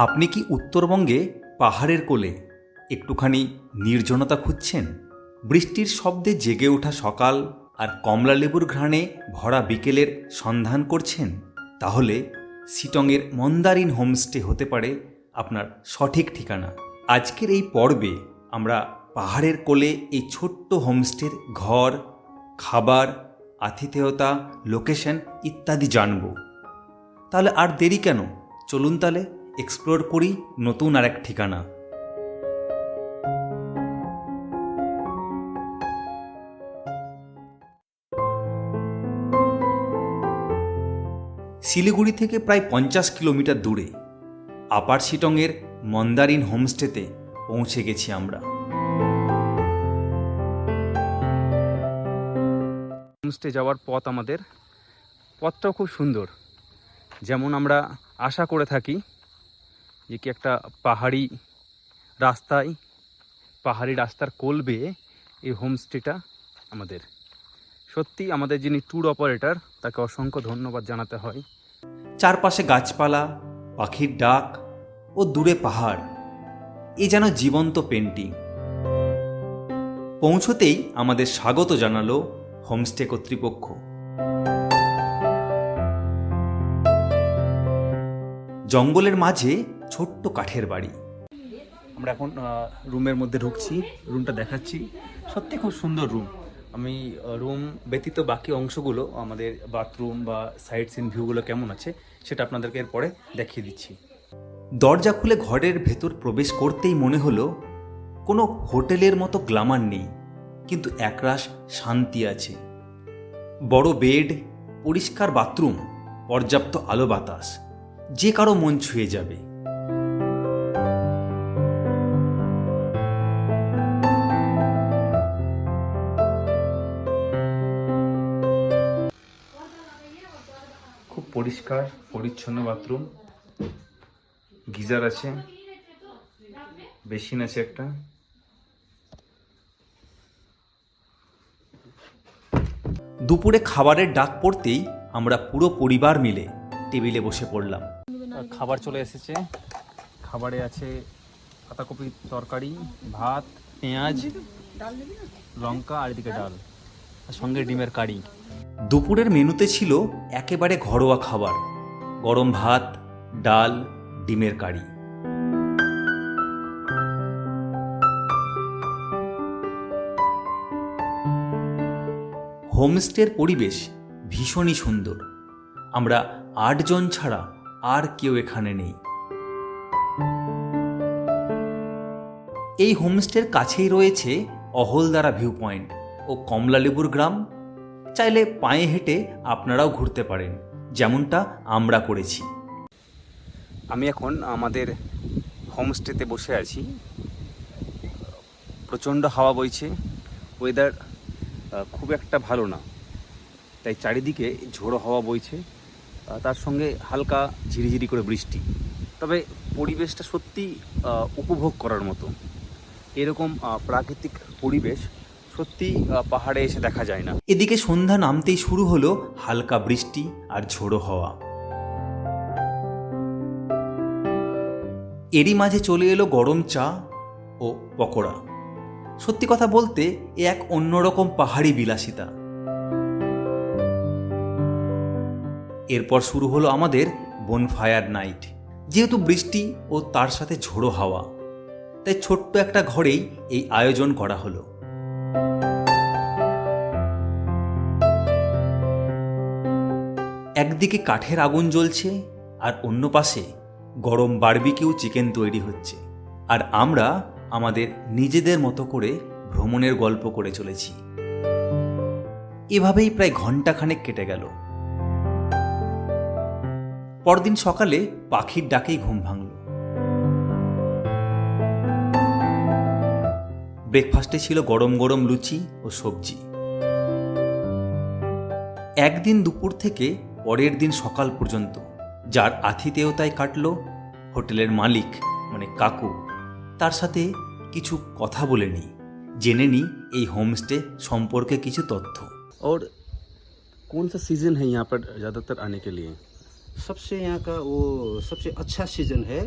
আপনি কি উত্তরবঙ্গে পাহাড়ের কোলে একটুখানি নির্জনতা খুঁজছেন? বৃষ্টির শব্দে জেগে ওঠা সকাল আর কমলালেবুর ঘ্রাণে ভরা বিকেলের সন্ধান করছেন? তাহলে সিটংয়ের মন্দারিন হোমস্টে হতে পারে আপনার সঠিক ঠিকানা। আজকের এই পর্বে আমরা পাহাড়ের কোলে এই ছোট্ট হোমস্টের ঘর, খাবার, আতিথেয়তা, লোকেশন ইত্যাদি জানব। তাহলে আর দেরি কেন? চলুন তাহলে। এক্সপ্লোর করি নতুন আর এক ঠিকানা। শিলিগুড়ি থেকে প্রায় পঞ্চাশ কিলোমিটার দূরে, আপার শিটংয়ের মন্দারিন হোমস্টেতে পৌঁছে গেছি আমরা। হোমস্টে যাওয়ার পথ আমাদের, পথটাও খুব সুন্দর। যেমন আমরা আশা করে থাকি যে কি একটা পাহাড়ি রাস্তায়, পাহাড়ি রাস্তার কোল বেয়ে এই হোমস্টেটা আমাদের। সত্যি আমাদের যিনি ট্যুর অপারেটর, তাকে অসংখ্য ধন্যবাদ জানাতে হয়। চারপাশে গাছপালা, পাখির ডাক ও দূরে পাহাড়, এ যেন জীবন্ত পেন্টিং। পৌঁছতেই আমাদের স্বাগত জানালো হোমস্টে কর্তৃপক্ষ। জঙ্গলের মাঝে ছোট্ট কাঠের বাড়ি। আমরা এখন রুমের মধ্যে ঢুকছি রুমটা দেখাচ্ছি। সত্যি খুব সুন্দর রুম। আমি রুম ব্যতীত বাকি অংশগুলো আমাদের বাথরুম বা সাইড সিন ভিউগুলো কেমন আছে সেটা আপনাদেরকে এরপরে দেখিয়ে দিচ্ছি। দরজা খুলে ঘরের ভেতর প্রবেশ করতেই মনে হলো কোনো হোটেলের মতো গ্লামার নেই কিন্তু একরাশ শান্তি আছে। বড় বেড পরিষ্কার বাথরুম পর্যাপ্ত আলো বাতাস যে কারও মন ছুঁয়ে যাবে। পরিষ্কার পরিচ্ছন্ন বাথরুম। গিজার আছে। বেসিন আছে একটা। দুপুরে খাবারের ডাক পড়তেই আমরা পুরো পরিবার মিলে টেবিলে বসে পড়লাম। খাবার চলে এসেছে। খাবারে আছে পাতাকপির তরকারি ভাত পেঁয়াজ লঙ্কা আর এদিকে ডাল। আর সঙ্গে ডিমের কারি। দুপুরের মেনুতে ছিল একেবারে ঘরোয়া খাবার, গরম ভাত, ডাল, ডিমের কারি। হোমস্টের পরিবেশ ভীষণই সুন্দর। আমরা আটজন ছাড়া আর কেউ এখানে নেই। এই হোমস্টের কাছেই রয়েছে অহলদারা ভিউ পয়েন্ট ও কমলালেবুর গ্রাম, চাইলে পায়ে হেঁটে আপনারাও ঘুরতে পারেন, যেমনটা আমরা করেছি। আমি এখন আমাদের হোমস্টেতে বসে আছি। প্রচণ্ড হাওয়া বইছে ওয়েদার খুব একটা ভালো না। তাই চারিদিকে ঝোড়ো হাওয়া বইছে তার সঙ্গে হালকা ঝিরিঝিরি করে বৃষ্টি। তবে পরিবেশটা সত্যি উপভোগ করার মতো। এরকম প্রাকৃতিক পরিবেশ সত্যি পাহাড়ে এসে দেখা যায় না। এদিকে সন্ধ্যা নামতেই শুরু হলো হালকা বৃষ্টি আর ঝোড়ো হওয়া। এরই মাঝে চলে এলো গরম চা ও পকোড়া। সত্যি কথা বলতে, এ এক অন্যরকম পাহাড়ি বিলাসিতা। এরপর শুরু হলো আমাদের বনফায়ার নাইট যেহেতু বৃষ্টি ও তার সাথে ঝোড়ো হাওয়া, তাই ছোট্ট একটা ঘরেই এই আয়োজন করা হলো। একদিকে কাঠের আগুন জ্বলছে আর অন্য পাশে গরম বারবিকিউ চিকেন তৈরি হচ্ছে। আর আমরা আমাদের নিজেদের মতো করে ভ্রমণের গল্প করে চলেছি। এভাবেই প্রায় ঘন্টাখানেক কেটে গেল। পরদিন সকালে পাখির ডাকেই ঘুম ভাঙল। ব্রেকফাস্টে ছিল গরম গরম লুচি ও সবজি। একদিন দুপুর থেকে পরের দিন সকাল পর্যন্ত যার আতিথেয়তায় কাটল হোটেলের মালিক মানে কাকু তার সাথে কিছু কথা বলে নিই জেনে নিই এই হোমস্টে সম্পর্কে কিছু তথ্য और कौन सा सीज़न है यहाँ पर ज़्यादातर आने के लिए सबसे यहाँ का वो सबसे अच्छा सीज़न है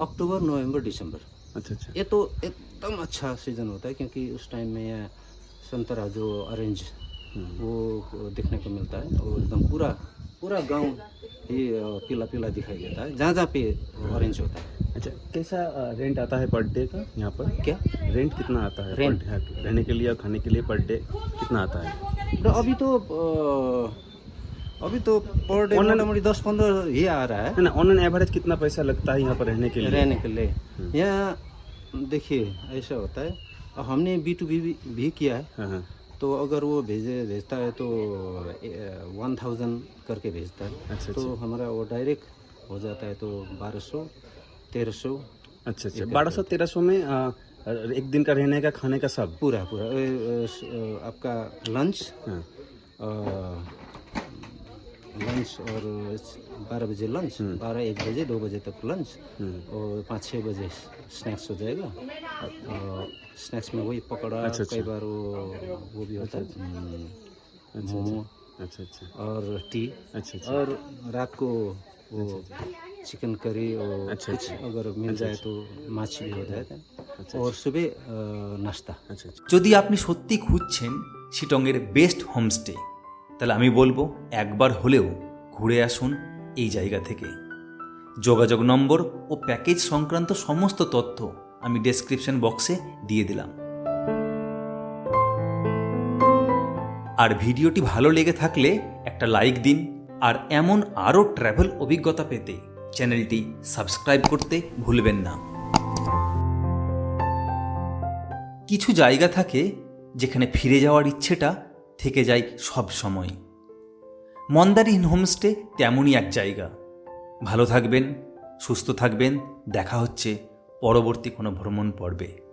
अक्टूबर नवंबर दिसंबर अच्छा अच्छा ये तो एकदम अच्छा सीज़न होता है क्योंकि उस टाइम में यहाँ संतरा जो ऑरेंज वो देखने को मिलता है और एकदम पूरा पूरा गाँव ही पीला पीला दिखाई देता है। जहाँ जहाँ पे ऑरेंज होता है। अच्छा कैसा रेंट आता है पर डे का यहाँ पर? क्या? रेंट कितना आता है यहाँ के? रहने के लिए और खाने के लिए पर डे कितना आता है? तो अभी तो अभी तो पर डे मोटामोटी दस पंद्रह ही आ रहा है। है ना ऑन एन एवरेज कितना पैसा लगता है यहाँ पर रहने के लिए? रहने के लिए। हम्म। यहाँ देखिए ऐसा होता है। हमने बी टू बी भी किया है। हाँ हाँ। तो अगर वो भेजे भेजता है तो वन थाउज़ेंड करके भेजता है। अच्छा तो अच्छा। हमारा वो डायरेक्ट हो जाता है तो बारह सौ तेरह सौ। अच्छा अच्छा। बारह सौ तेरह सौ में आ, एक दिन का रहने का खाने का सब? पूरा पूरा। ए, ए, स- आपका लंच हाँ। लंच और बारह बजे लंच हम्म। बारह एक बजे दो बजे तक लंच हम्म, और पाँच छः बजे स्नैक्स हो जाएगा और स्नैक्स में वही पकौड़ा अच्छा, अच्छा। कई बार वो वो भी होता है हम्म, अच्छा मोमो अच्छा अच्छा और टी अच्छा अच्छा और रात को वो चिकन करी और अच्छा, कुछ अच्छा। अगर मिल जाए तो माछ भी हो जाता अच्छा है और सुबह अ, नाश्ता अच्छा अच्छा যদি আপনি সত্যি খুঁজছেন শিটংয়ের বেস্ট হোমস্টে তাহলে আমি বলব, একবার হলেও ঘুরে আসুন এই জায়গা থেকে। যোগাযোগ নম্বর ও প্যাকেজ সংক্রান্ত সমস্ত তথ্য আমি ডেসক্রিপশন বক্সে দিয়ে দিলাম। আর ভিডিওটি ভালো লেগে থাকলে একটা লাইক দিন, আর এমন আরও ট্র্যাভেল অভিজ্ঞতা পেতে চ্যানেলটি সাবস্ক্রাইব করতে ভুলবেন না। কিছু জায়গা থাকে যেখানে ফিরে যাওয়ার ইচ্ছেটা থেকে যায় সব সময়। মন্দারিন হোমস্টে তেমনই এক জায়গা। ভালো থাকবেন, সুস্থ থাকবেন, দেখা হচ্ছে পরবর্তী কোনো ভ্রমণ পর্বে।